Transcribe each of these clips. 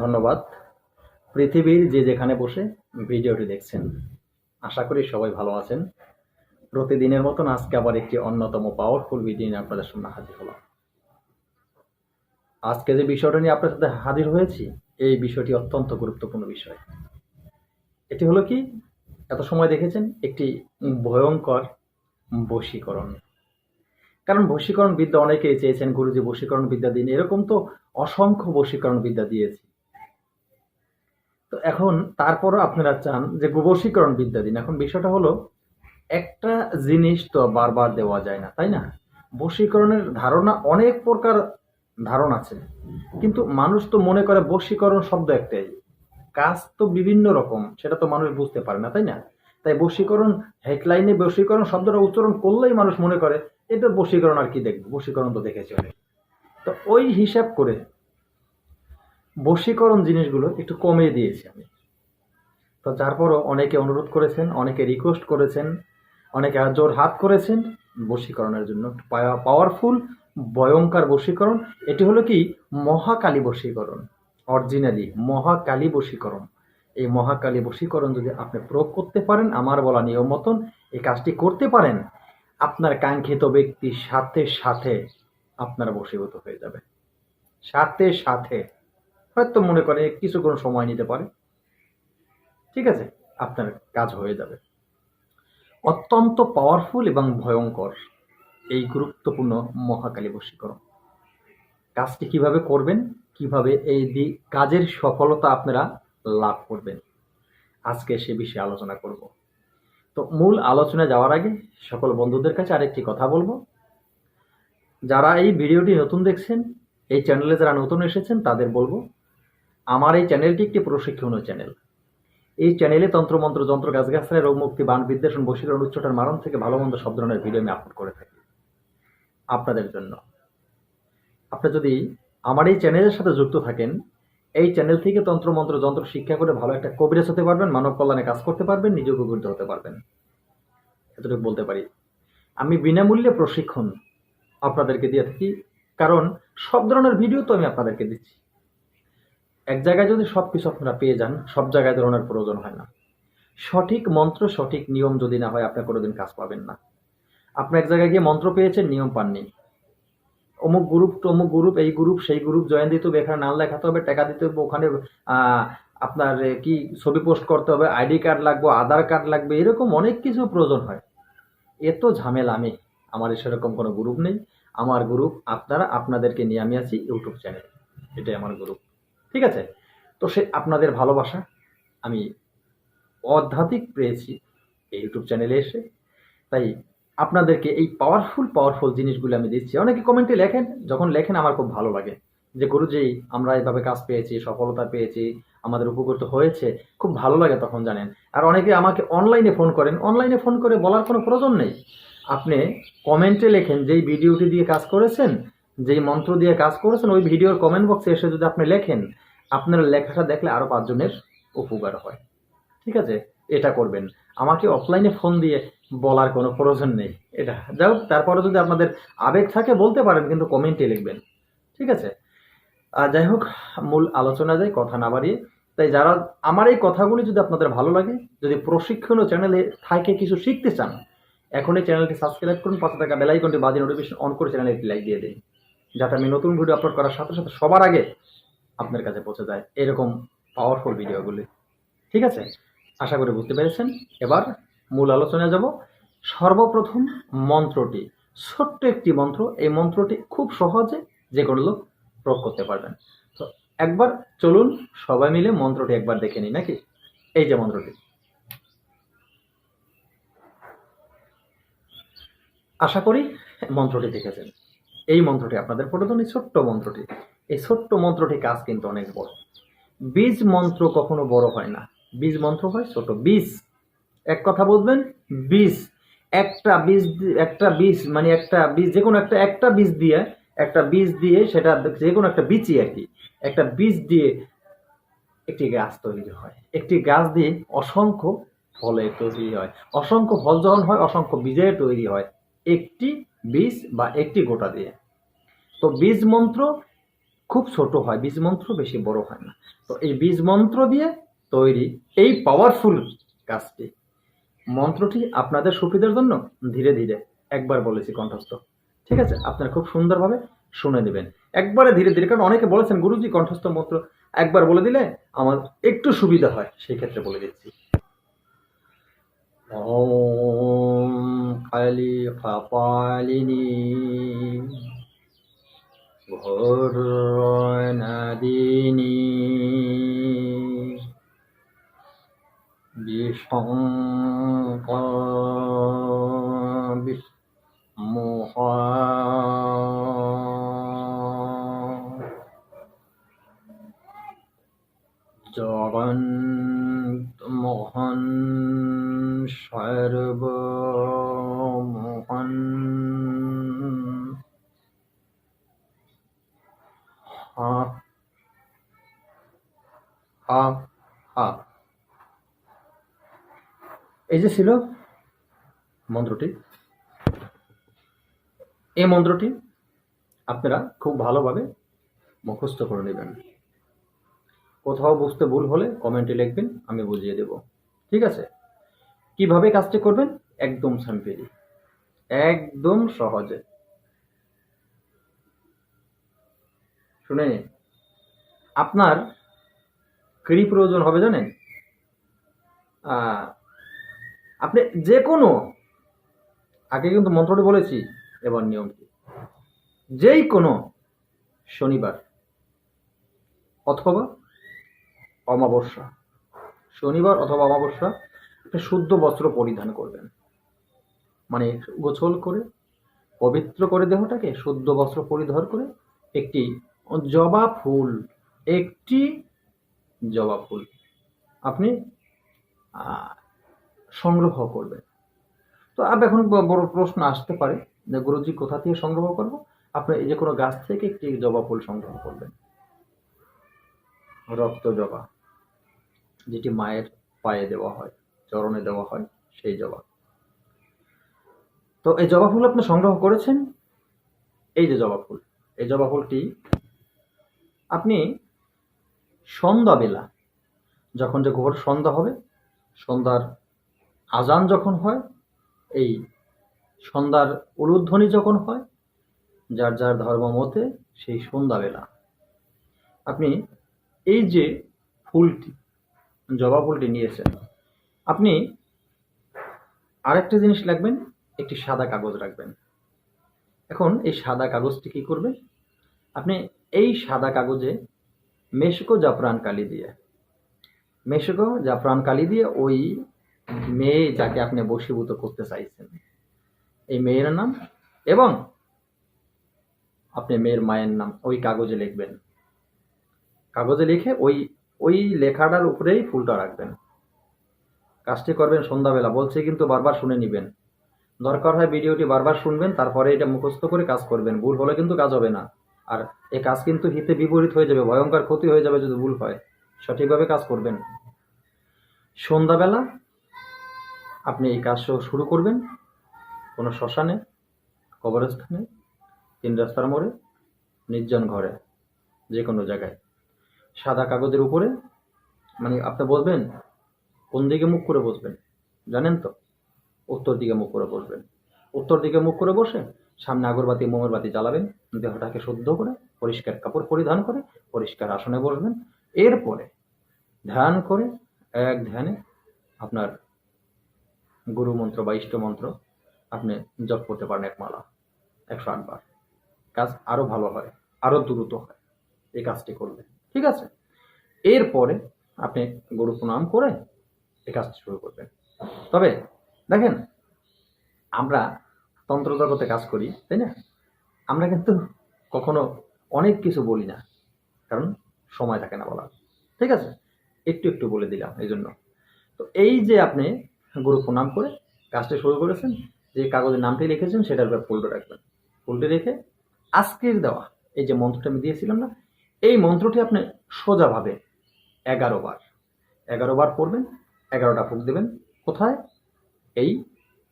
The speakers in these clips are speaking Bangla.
ধন্যবাদ। পৃথিবীর যে যেখানে বসে ভিডিওটি দেখছেন, আশা করি সবাই ভালো আছেন। প্রতিদিনের মতন আজকে আবার একটি অন্যতম পাওয়ারফুল ভিডিও নিয়ে আপনাদের সামনে হাজির হলাম। আজকে যে বিষয়টা নিয়ে আপনার সাথে হাজির হয়েছি, এই বিষয়টি অত্যন্ত গুরুত্বপূর্ণ বিষয়। এটি হলো কি, এত সময় দেখেছেন, একটি ভয়ঙ্কর বশীকরণ। কারণ বশীকরণ বিদ্যা অনেকেই চেয়েছেন, গুরুজি বশীকরণ বিদ্যা দিন। এরকম তো অসংখ্য বশীকরণ বিদ্যা দিয়েছি। তো এখন তারপরও আপনারা চান যে বশীকরণ বিদ্যা দিন এখন বিষয়টা হলো, একটা জিনিস তো বারবার দেওয়া যায় না, তাই না? বশীকরণের ধারণা অনেক প্রকার ধারণা আছে, কিন্তু মানুষ তো মনে করে বশীকরণ শব্দ একটাই। কাজ তো বিভিন্ন রকম, সেটা তো মানুষ বুঝতে পারে না, তাই না? তাই বশীকরণ হেডলাইনে বশীকরণ শব্দটা উচ্চারণ করলেই মানুষ মনে করে, এটা বশীকরণ আর কি দেখব? বশীকরণ তো দেখেছি অনেক। তো ওই হিসাব করে বশীকরণ জিনিসগুলো একটু কমিয়ে দিয়েছি আমি। তো তারপরও অনেকে অনুরোধ করেছেন, অনেকে রিকোয়েস্ট করেছেন, অনেকে জোর হাত করেছেন, বশীকরণের জন্য পাওয়ারফুল ভয়ঙ্কর বশীকরণ। এটি হলো কি? মহাকালী বশীকরণ অরিজিনালি মহাকালী বশীকরণ। এই মহাকালী বশীকরণ যদি আপনি প্রয়োগ করতে পারেন, আমার বলা নিয়ম মতন, এই কাজটি করতে পারেন, আপনার কাঙ্ক্ষিত ব্যক্তির সাথে সাথে আপনার বশীভূত হয়ে যাবে। সাথে সাথে। হয়তো মনে করে কিছুক্ষণ সময় নিতে পারে। ঠিক আছে? আপনার কাজ হয়ে যাবে। অত্যন্ত পাওয়ারফুল এবং ভয়ঙ্কর এই গুরুত্বপূর্ণ মহাকালী বশীকরণ। কাজটি কীভাবে করবেন, কীভাবে এই কাজের সফলতা আপনারা লাভ করবেন, আজকে সে বিষয়ে আলোচনা করব। তো মূল আলোচনা যাওয়ার আগে সকল বন্ধুদের কাছে আরেকটি কথা বলব। যারা এই ভিডিওটি নতুন দেখছেন, এই চ্যানেলে যারা নতুন এসেছেন, তাদের বলব আমার এই চ্যানেলটি একটি প্রশিক্ষণীয় চ্যানেল এই চ্যানেলে তন্ত্রমন্ত্র, যন্ত্র গাছগাছায় রোগ মুক্তি বান বিদ্বেষণ, বশীকরণ উচ্চটার মারণ থেকে ভালো মন্দ সব ধরনের ভিডিও আমি আপলোড করে থাকি। আপনাদের জন্য। আপনি যদি আমার এই চ্যানেলের সাথে যুক্ত থাকেন, এই চ্যানেল থেকে তন্ত্রমন্ত্র, যন্ত্র শিক্ষা করে ভালো একটা কবিরাজ হতে পারবেন, মানব কল্যাণে কাজ করতে পারবেন, নিজেও উপকৃত হতে পারবেন। এতটুকু বলতে পারি। আমি বিনামূল্যে প্রশিক্ষণ আপনাদেরকে দিয়ে থাকি, কারণ সব ধরনের ভিডিও তো আমি আপনাদেরকে দিচ্ছি। এক জায়গায় যদি সব কিছু আপনারা পেয়ে যান, সব জায়গায় ধরনের প্রয়োজন হয় না। সঠিক মন্ত্র, সঠিক নিয়ম যদি না হয়, আপনি কোনোদিন কাজ পাবেন না। আপনি এক জায়গায় গিয়ে মন্ত্র পেয়েছেন, নিয়ম পাননি। অমুক গ্রুপ তমুক গ্রুপ এই গ্রুপ সেই গ্রুপ জয়েন দিতে হবে, এখানে নাম লেখাতে হবে, টাকা দিতে হবে, ওখানে আপনার কি ছবি পোস্ট করতে হবে আইডি কার্ড লাগবে, আধার কার্ড লাগবে, এরকম অনেক কিছু প্রয়োজন হয়। এত ঝামেলা আমি, আমার সেরকম কোনো গ্রুপ নেই। আমার গ্রুপ আপনারা, আপনাদেরকে নিয়ে আমি আছি, ইউটিউব চ্যানেল এটাই আমার গ্রুপ ঠিক আছে? তো সে আপনাদের ভালোবাসা, আমি অধ্যাত্মিক পেয়েছি এই ইউটিউব চ্যানেলে এসে। তাই আপনাদেরকে এই পাওয়ারফুল পাওয়ারফুল জিনিসগুলো আমি দিচ্ছি। অনেকে কমেন্টে লেখেন, যখন লেখেন আমার খুব ভালো লাগে। যে গুরুজি আমরা এভাবে কাজ পেয়েছি, সফলতা পেয়েছি, আমাদের উপকৃত হয়েছে, খুব ভালো লাগে তখন জানেন। আর অনেকে আমাকে অনলাইনে ফোন করেন। অনলাইনে ফোন করে বলার কোনো প্রয়োজন নেই। আপনি কমেন্টে লেখেন, যেই ভিডিওটি দিয়ে কাজ করেছেন যেই মন্ত্র দিয়ে কাজ করেছেন, ওই ভিডিওর কমেন্ট বক্সে এসে যদি আপনি লেখেন, আপনার লেখাটা দেখলে আরও পাঁচজনের উপকার হয়। ঠিক আছে? এটা করবেন। আমাকে অফলাইনে ফোন দিয়ে বলার কোনো প্রয়োজন নেই। এটা যাই হোক, তারপরে যদি আপনাদের আবেগ থাকে, বলতে পারেন, কিন্তু কমেন্টে লিখবেন। ঠিক আছে? আর যাই হোক, মূল আলোচনা যায়, কথা না বাড়িয়ে। তাই যারা আমার এই কথাগুলি যদি আপনাদের ভালো লাগে, যদি প্রশিক্ষণ ও চ্যানেলে থাকে কিছু শিখতে চান এখন এই চ্যানেলটি সাবস্ক্রাইব করুন, পাশে থাকা বেলাইকনটি বাজে নোটিফিকেশন অন করে চ্যানেলে একটি লাইক দিয়ে দিন। যাতে আমি নতুন ভিডিও আপলোড করার সাথে সাথে সবার আগে আপনার কাছে পৌঁছে যায় এরকম পাওয়ারফুল ভিডিওগুলি ঠিক আছে? আশা করি বুঝতে পেরেছেন। এবার মূল আলোচনায় যাব। সর্বপ্রথম মন্ত্রটি। ছোট্ট একটি মন্ত্র। এই মন্ত্রটি খুব সহজে যে কোনো লোক প্রয়োগ করতে পারবেন। তো একবার চলুন সবাই মিলে মন্ত্রটি একবার দেখে নিই, নাকি? এই যে মন্ত্রটি। আশা করি মন্ত্রটি দেখেছেন। এই মন্ত্রটি আপনাদের প্রয়োজনীয় ছোট্ট মন্ত্রটি। এই ছোট্ট মন্ত্রটি কাজ কিন্তু অনেক বড়। বীজ মন্ত্র কখনো বড় হয় না। বীজ মন্ত্র হয় ছোট বীজ। এক কথা বুঝবেন বীজ। একটা বীজ একটা বীজ মানে একটা বীজ যে কোনো একটা একটা বীজ দিয়ে, একটা বীজ দিয়ে সেটা যে কোনো একটা বীজই আর কি, একটা বীজ দিয়ে একটি গাছ তৈরি হয়। একটি গাছ দিয়ে অসংখ্য ফলে তৈরি হয়। অসংখ্য ফল যখন হয়, অসংখ্য বীজে তৈরি হয়। একটি বীজ বা একটি গোটা দিয়ে। তো বীজ মন্ত্র খুব ছোট হয়, বীজ মন্ত্র বেশি বড় হয় না। তো এই বীজ মন্ত্র দিয়ে তৈরি এই পাওয়ারফুল কাজটি। মন্ত্রটি আপনাদের সুবিধার জন্য? ধীরে ধীরে, একবার বলেছি কণ্ঠস্থ। ঠিক আছে? আপনারা খুব সুন্দরভাবে শুনে নেবেন। একবারে ধীরে ধীরে, কারণ অনেকে বলেছেন, গুরুজি, কণ্ঠস্থ মন্ত্র একবার বলে দিলে আমার একটু সুবিধা হয়। সেই ক্ষেত্রে বলে দিচ্ছি। ওম কালী কপালিনী ঘোরনাদিনী। বিশঙ্ক হা হা হা। এই যে ছিল মন্ত্রটি, এই মন্ত্রটি আপনারা খুব ভালোভাবে মুখস্থ করে নেবেন। কোথাও বুঝতে ভুল হলে কমেন্টে লিখবেন, আমি বুঝিয়ে দেব। ঠিক আছে? কীভাবে কাজটি করবেন? একদম সিম্পলি একদম সহজে। শুনে নিন। আপনার কী প্রয়োজন হবে জানেন? আপনি যে কোনো, আগে কিন্তু মন্ত্রটি বলেছি, এবার নিয়ম কি যেই কোনো শনিবার, অথবা অমাবস্যা, শনিবার অথবা অমাবস্যা, আপনি শুদ্ধ বস্ত্র পরিধান করবেন। মানে গোছল করে, পবিত্র করে দেহটাকে শুদ্ধ বস্ত্র পরিধান করে একটি জবা ফুল। একটি জবা ফুল আপনি সংগ্রহ করবেন। তো আব এখন বড় প্রশ্ন আসতে পারে যে গুরুজি কোথা থেকে সংগ্রহ করব? আপনি এই যে কোনো গাছ থেকে একটি জবা ফুল সংগ্রহ করবেন। রক্ত জবা, যেটি মায়ের পায়ে দেওয়া হয়, চরণে দেওয়া হয়, সেই জবা। তো এই জবা ফুল আপনি সংগ্রহ করেছেন? এই যে জবা ফুল, এই জবা ফুলটি আপনি সন্ধ্যাবেলা যখন যে ঘোর সন্ধ্যা হবে, সন্ধ্যার আজান যখন হয়, এই সন্ধ্যার উলুধ্বনি যখন হয়, যার যার ধর্ম মতে সেই সন্ধ্যাবেলা আপনি এই যে ফুলটি, জবা ফুলটি নিয়েছেন, আপনি আরেকটা জিনিস রাখবেন একটি সাদা কাগজ রাখবেন। এখন এই সাদা কাগজটি কি করবে? আপনি এই সাদা কাগজে মেশকো জাফরান কালি দিয়ে। মেশকো জাফরান কালি দিয়ে ওই মেয়ে যাকে আপনি বশীভূত করতে চাইছেন। এই মেয়ের নাম এবং আপনি মেয়ের মায়ের নাম ওই কাগজে লিখবেন। কাগজে লিখে ওই ওই লেখাটার উপরেই ফুলটা রাখবেন। কাজটি করবেন সন্ধ্যাবেলা, বলছে কিন্তু বারবার শুনে নেবেন। দরকার হয় ভিডিওটি বারবার শুনবেন, তারপরে এটা মুখস্থ করে কাজ করবেন। ভুল হলে কিন্তু কাজ হবে না। আর এই কাজ কিন্তু হিতে বিপরীত হয়ে যাবে, ভয়ঙ্কর ক্ষতি হয়ে যাবে যদি ভুল হয়। সঠিকভাবে কাজ করবেন। সন্ধ্যাবেলা আপনি এই কাজ শুরু করবেন। কোনো শ্মশানে, কবরস্থানে, তিন রাস্তার মোড়ে, নির্জন ঘরে যে কোনো জায়গায়। সাদা কাগজের উপরে মানে আপনি বসবেন, কোন দিকে মুখ করে বসবেন, জানেন তো? উত্তর দিকে মুখ করে বসবেন। উত্তর দিকে মুখ করে বসে সামনে আগরবাতি মোমের বাতি জ্বালাবেন। দেহটাকে শুদ্ধ করে, পরিষ্কার কাপড় পরিধান করে, পরিষ্কার আসনে বসবেন। এরপরে ধ্যান করে এক ধ্যানে আপনার গুরু মন্ত্র বা ইষ্ট মন্ত্র আপনি জপ করতে পারেন এক মালা, একশো আটবার কাজ আরও ভালো হয়, আরও দ্রুত হয় এই কাজটি করলে। ঠিক আছে? এরপরে আপনি গুরু প্রণাম করে এই কাজটি শুরু করবেন। তবে দেখেন, আমরা তন্ত্র জগতে কাজ করি, তাই না? আমরা কিন্তু কখনো অনেক কিছু বলি না, কারণ সময় থাকে না বলার। ঠিক আছে? একটু একটু বলে দিলাম এই জন্য তো এই যে আপনি গুরু প্রণাম করে কাজটা শুরু করেছেন, যে কাগজের নামটি লিখেছেন, সেটার উপর ফুলটা রাখবেন। ফুলটি রেখে আজকের দেওয়া, এই যে মন্ত্রটা আমি দিয়েছিলাম না, এই মন্ত্রটি আপনি সোজাভাবে এগারো বার এগারো বার পড়বেন, এগারোটা ফুক দেবেন। কোথায়? এই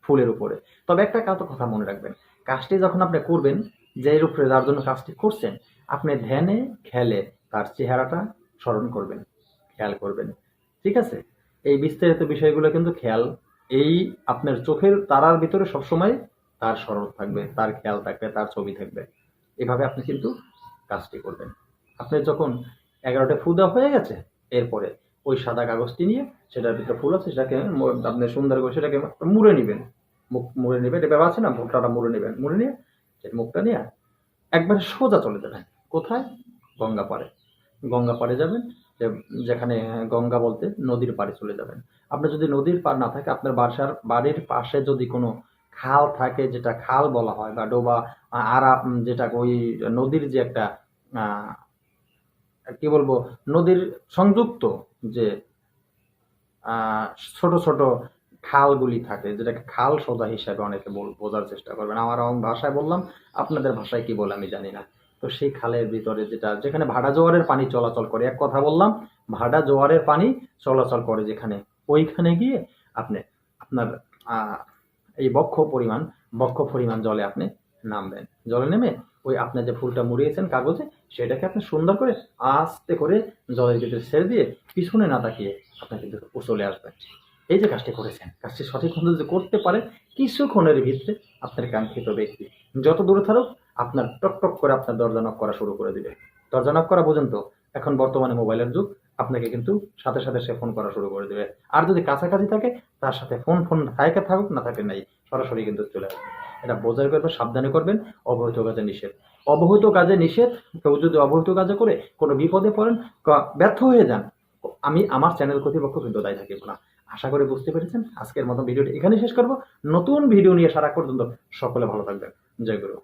ফুলের উপরে। তবে একটা কথা মনে রাখবেন, কাজটি যখন আপনি করবেন যে উপরে যার জন্য কাজটি করছেন, আপনি ধ্যানে, খেলে তার চেহারাটা স্মরণ করবেন, খেয়াল করবেন। ঠিক আছে? এই বিস্তারিত বিষয়গুলো কিন্তু খেয়াল, এই আপনার চোখের তারার ভিতরে সবসময় তার স্মরণ থাকবে, তার খেয়াল থাকবে, তার ছবি থাকবে। এভাবে আপনি কিন্তু কাজটি করবেন। আপনি যখন এগারোটা ফুদা হয়ে গেছে, এরপরে ওই সাদা কাগজটি নিয়ে সেটার ভিতরে ফুল আছে, সেটাকে আপনি সুন্দর করে সেটাকে মুড়ে নেবেন। মুখ মুড়ে নেবেন, এটা ব্যাপার আছে না? মুখটা মুড়ে নেবেন। মুড়ে নিয়ে সেই মুখটা নিয়ে একবারে সোজা চলে যাবেন। কোথায়? গঙ্গা পাড়ে গঙ্গা পাড়ে যাবেন যেখানে গঙ্গা বলতে নদীর পাড়ে চলে যাবেন। আপনার যদি নদীর পাড় না থাকে, আপনার বাসার বাড়ির পাশে যদি কোনো খাল থাকে, যেটা খাল বলা হয়, বা ডোবা, আরা যেটা ওই নদীর যে একটা কি বলব, নদীর সংযুক্ত যে ছোট ছোট খালগুলি থাকে, যেটাকে খাল সোজা হিসাবে অনেকে বোঝার চেষ্টা করবেন। আমার ভাষায় বললাম, আপনাদের ভাষায় কি বলে আমি জানি না। তো সেই খালের ভিতরে যেটা, যেখানে ভাড়া জোয়ারের পানি চলাচল করে, এক কথা বললাম ভাড়া জোয়ারের পানি চলাচল করে যেখানে, ওইখানে গিয়ে আপনি, আপনার এই বক্ষ পরিমাণ বক্ষ পরিমাণ জলে আপনি নামবেন। জলে নেমে ওই আপনি যে ফুলটা মুড়িয়েছেন কাগজে, সেটাকে আপনি সুন্দর করে আস্তে করে জলের ভিতরে ছেড়ে দিয়ে পিছনে না তাকিয়ে আপনি কিন্তু চলে আসবেন। এই যে কাজটি করেছেন, কাজটি সঠিক মতো যদি করতে পারেন, কিছুক্ষণের ভিতরে আপনার কাঙ্ক্ষিত ব্যক্তি যত দূরে থাকুক, আপনার টক টক করে আপনার দরজা নক করা শুরু করে দিবে। দরজা নক করা পর্যন্ত, এখন বর্তমানে মোবাইলের যুগ, আপনাকে কিন্তু সাথে সাথে সে ফোন করা শুরু করে দেবে। আর যদি কাছাকাছি থাকে, তার সাথে ফোন ফোন থাকে থাকুক, না থাকে নাই, সরাসরি কিন্তু চলে আসবে। এটা বোঝার করবেন সাবধানে করবেন, অবহিত কাজে নিষেধ। অবহিত কাজে নিষেধ, কেউ যদি অবহিত কাজে করে কোনো বিপদে পড়েন ব্যর্থ হয়ে যান, আমি, আমার চ্যানেল কর্তৃপক্ষ কিন্তু দায়ী থাকিব না। আশা করি বুঝতে পেরেছেন। আজকের মতো ভিডিওটি এখানে শেষ করব। নতুন ভিডিও নিয়ে সারা পর্যন্ত সকলে ভালো থাকবেন। জয় গুরু।